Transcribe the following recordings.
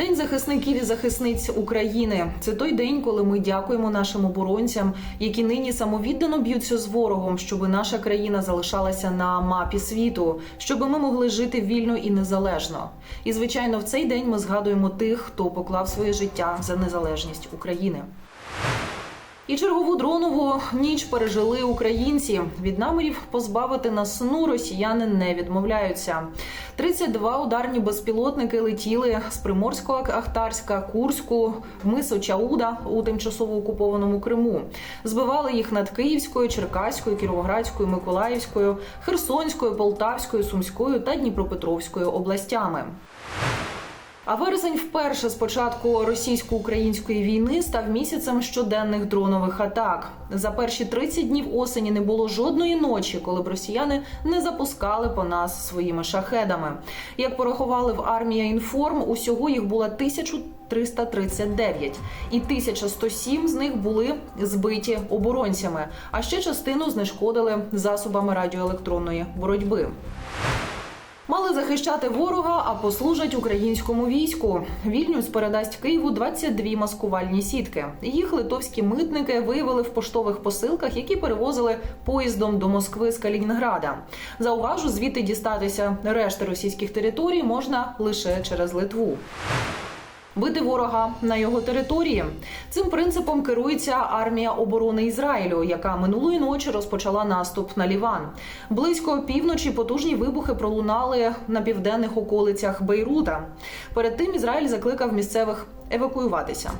День захисників і захисниць України. Це той день, коли ми дякуємо нашим оборонцям, які нині самовіддано б'ються з ворогом, щоб наша країна залишалася на мапі світу, щоб ми могли жити вільно і незалежно. І звичайно, в цей день ми згадуємо тих, хто поклав своє життя за незалежність України. І чергову дронову ніч пережили українці. Від намірів позбавити нас сну росіяни не відмовляються. 32 ударні безпілотники летіли з Приморського Ахтарська, Курську, в мисо Чауда у тимчасово окупованому Криму. Збивали їх над Київською, Черкаською, Кіровоградською, Миколаївською, Херсонською, Полтавською, Сумською та Дніпропетровською областями. А вересень вперше з початку російсько-української війни став місяцем щоденних дронових атак. За перші 30 днів осені не було жодної ночі, коли б росіяни не запускали по нас своїми шахедами. Як порахували в армія інформ, усього їх було 1339, і 1107 з них були збиті оборонцями. А ще частину знешкодили засобами радіоелектронної боротьби. Мали захищати ворога, а послужать українському війську. Вільнюс передасть Києву 22 маскувальні сітки. Їх литовські митники виявили в поштових посилках, які перевозили поїздом до Москви з Калінінграда. Зауважу, звідти дістатися решти російських територій можна лише через Литву. Бити ворога на його території. Цим принципом керується армія оборони Ізраїлю, яка минулої ночі розпочала наступ на Ліван. Близько півночі потужні вибухи пролунали на південних околицях Бейрута. Перед тим Ізраїль закликав місцевих евакуюватися.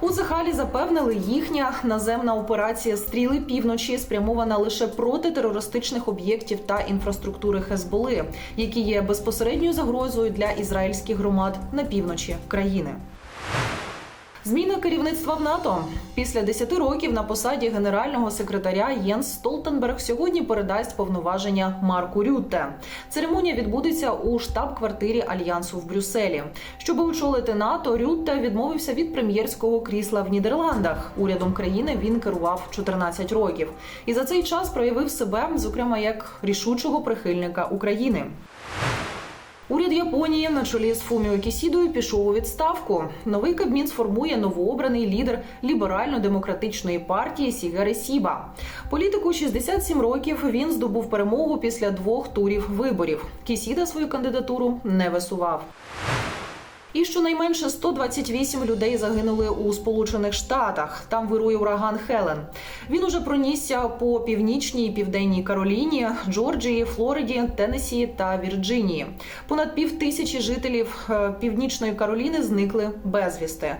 У Захалі запевнили, їхня наземна операція стріли півночі спрямована лише проти терористичних об'єктів та інфраструктури Хезболи, які є безпосередньою загрозою для ізраїльських громад на півночі країни. Зміна керівництва в НАТО після 10 років на посаді генерального секретаря Єнс Столтенберг сьогодні передасть повноваження Марку Рютте. Церемонія відбудеться у штаб-квартирі альянсу в Брюсселі. Щоб очолити НАТО, Рютте відмовився від прем'єрського крісла в Нідерландах. Урядом країни він керував 14 років і за цей час проявив себе, зокрема як рішучого прихильника України. Уряд Японії на чолі з Фуміо Кісідою пішов у відставку. Новий кабмін сформує новообраний лідер ліберально-демократичної партії Сігари Сіба. Політику 67 років він здобув перемогу після двох турів виборів. Кісіда свою кандидатуру не висував. І щонайменше 128 людей загинули у Сполучених Штатах. Там вирує ураган Хелен. Він уже пронісся по північній і південній Кароліні, Джорджії, Флориді, Теннесі та Вірджинії. Понад пів тисячі жителів е, північної Кароліни зникли безвісти.